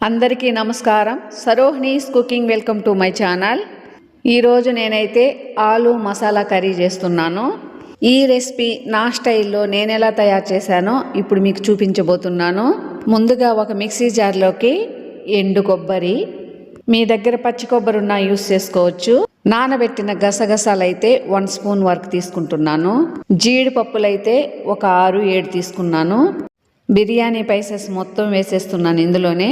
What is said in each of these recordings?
అందరికీ నమస్కారం. Sarohini's cooking welcome to my channel. ఈరోజు నేనైతే ఆలు మసాలా కర్రీ చేస్తున్నాను. ఈ రెసిపీ నా స్టైల్లో నేను ఎలా తయారు చేశానో ఇప్పుడు మీకు చూపించబోతున్నాను. ముందుగా ఒక మిక్సీ జార్లోకి ఎండు కొబ్బరి మీ దగ్గర పచ్చి కొబ్బరి ఉన్నా యూస్ చేసుకోవచ్చు. నానబెట్టిన గసగసాలు అయితే వన్ స్పూన్ వరకు తీసుకుంటున్నాను. జీడిపప్పులు అయితే ఒక ఆరు ఏడు తీసుకున్నాను. బిర్యానీ పైసెస్ మొత్తం వేసేస్తున్నాను ఇందులోనే.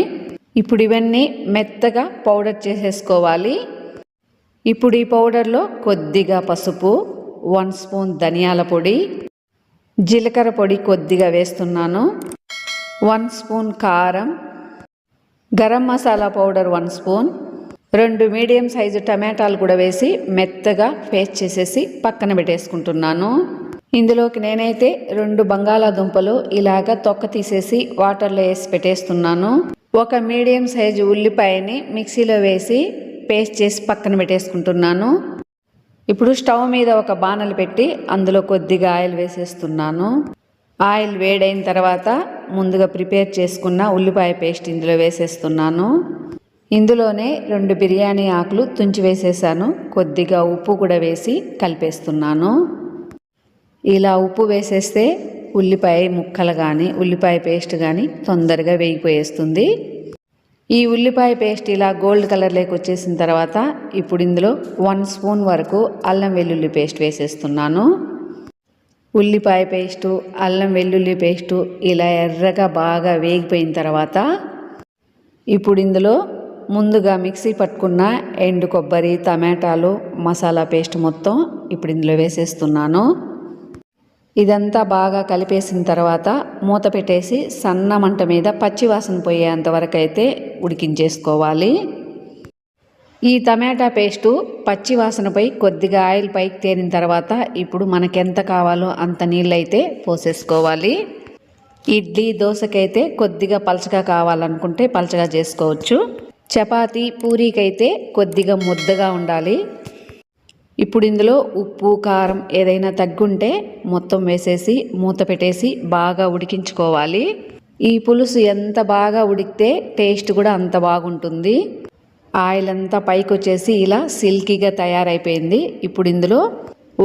ఇప్పుడు ఇవన్నీ మెత్తగా పౌడర్ చేసేసుకోవాలి. ఇప్పుడు ఈ పౌడర్లో కొద్దిగా పసుపు వన్ స్పూన్ ధనియాల పొడి జీలకర్ర పొడి కొద్దిగా వేస్తున్నాను. వన్ స్పూన్ కారం garam masala powder one spoon రెండు మీడియం సైజు టమాటాలు కూడా వేసి మెత్తగా పేస్ట్ చేసేసి పక్కన పెట్టేసుకుంటున్నాను. ఇందులోకి నేనైతే రెండు బంగాళాదుంపలు ఇలాగ తొక్క తీసేసి వాటర్లో వేసి పెట్టేస్తున్నాను. ఒక మీడియం సైజు ఉల్లిపాయని మిక్సీలో వేసి పేస్ట్ చేసి పక్కన పెట్టేసుకుంటున్నాను. ఇప్పుడు స్టవ్ మీద ఒక బాణలు పెట్టి అందులో కొద్దిగా ఆయిల్ వేసేస్తున్నాను. ఆయిల్ వేడైన తర్వాత ముందుగా ప్రిపేర్ చేసుకున్న ఉల్లిపాయ పేస్ట్ ఇందులో వేసేస్తున్నాను. ఇందులోనే రెండు బిర్యానీ ఆకులు తుంచి వేసేసాను. కొద్దిగా ఉప్పు కూడా వేసి కలిపేస్తున్నాను. ఇలా ఉప్పు వేసేస్తే ఉల్లిపాయ ముక్కలు కానీ ఉల్లిపాయ పేస్ట్ కానీ తొందరగా వేగిపోయేస్తుంది. ఈ ఉల్లిపాయ పేస్ట్ ఇలా గోల్డ్ కలర్లోకి వచ్చేసిన తర్వాత ఇప్పుడు ఇందులో వన్ స్పూన్ వరకు అల్లం వెల్లుల్లి పేస్ట్ వేసేస్తున్నాను. ఉల్లిపాయ పేస్టు అల్లం వెల్లుల్లి పేస్టు ఇలా ఎర్రగా బాగా వేగిపోయిన తర్వాత ఇప్పుడు ఇందులో ముందుగా మిక్సీ పట్టుకున్న ఎండు కొబ్బరి టమాటాలు మసాలా పేస్ట్ మొత్తం ఇప్పుడు ఇందులో వేసేస్తున్నాను. ఇదంతా బాగా కలిపేసిన తర్వాత మూత పెట్టేసి సన్న మంట మీద పచ్చివాసన పోయేంతవరకు అయితే ఉడికించేసుకోవాలి. ఈ టమాటా పేస్టు పచ్చి వాసనపై కొద్దిగా ఆయిల్ పైకి తేరిన తర్వాత ఇప్పుడు మనకెంత కావాలో అంత నీళ్ళైతే పోసేసుకోవాలి. ఇడ్లీ దోశకైతే కొద్దిగా పలచగా కావాలనుకుంటే పలచగా చేసుకోవచ్చు. చపాతీ పూరీకైతే కొద్దిగా ముద్దగా ఉండాలి. ఇప్పుడు ఇందులో ఉప్పు కారం ఏదైనా తగ్గుంటే మొత్తం వేసేసి మూత పెట్టేసి బాగా ఉడికించుకోవాలి. ఈ పులుసు ఎంత బాగా ఉడికితే టేస్ట్ కూడా అంత బాగుంటుంది. ఆయిల్ అంతా పైకి వచ్చేసి ఇలా సిల్కీగా తయారైపోయింది. ఇప్పుడు ఇందులో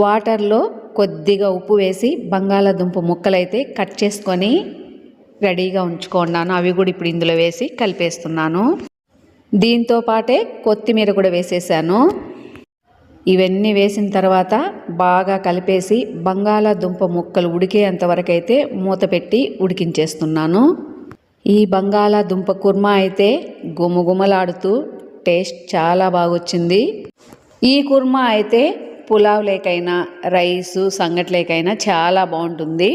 వాటర్లో కొద్దిగా ఉప్పు వేసి బంగాళాదుంప ముక్కలైతే కట్ చేసుకొని రెడీగా ఉంచుకున్నాను. అవి కూడా ఇప్పుడు ఇందులో వేసి కలిపేస్తున్నాను. దీంతో పాటే కొత్తిమీర కూడా వేసేసాను. ఇవన్నీ వేసిన తర్వాత బాగా కలిపేసి బంగాళాదుంప ముక్కలు ఉడికేంత వరకైతే మూత పెట్టి ఉడికించేస్తున్నాను. ఈ బంగాళాదుంప కుర్మా అయితే గుమగుమలాడుతూ టేస్ట్ చాలా బాగొచ్చింది. ఈ కుర్మా అయితే పులావ్ లేకైనా రైసు సంగట్లేకైనా చాలా బాగుంటుంది.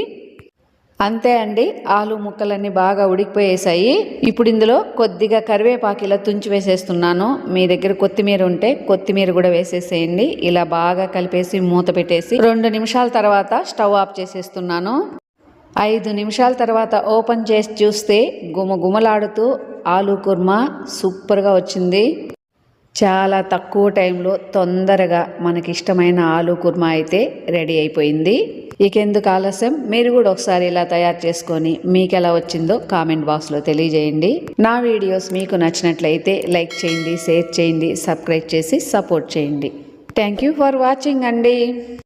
అంతే అండి ఆలు ముక్కలన్నీ బాగా ఉడికిపోయేసాయి. ఇప్పుడు ఇందులో కొద్దిగా కరివేపాకు ఇలా తుంచి వేసేస్తున్నాను. మీ దగ్గర కొత్తిమీర ఉంటే కొత్తిమీర కూడా వేసేసేయండి. ఇలా బాగా కలిపేసి మూత పెట్టేసి రెండు నిమిషాల తర్వాత స్టవ్ ఆఫ్ చేసేస్తున్నాను. ఐదు నిమిషాల తర్వాత ఓపెన్ చేసి చూస్తే గుమగుమలాడుతూ ఆలు కుర్మా సూపర్గా వచ్చింది. చాలా తక్కువ టైంలో తొందరగా మనకి ఇష్టమైన ఆలు కుర్మా అయితే రెడీ అయిపోయింది. ఇకెందుకు ఆలస్యం? మీరు కూడా ఒకసారి ఇలా తయారు చేసుకొని మీకు ఎలా వచ్చిందో కామెంట్ బాక్స్లో తెలియజేయండి. నా వీడియోస్ మీకు నచ్చినట్లయితే లైక్ చేయండి షేర్ చేయండి సబ్స్క్రైబ్ చేసి సపోర్ట్ చేయండి. థ్యాంక్ యూ ఫర్ వాచింగ్ అండి.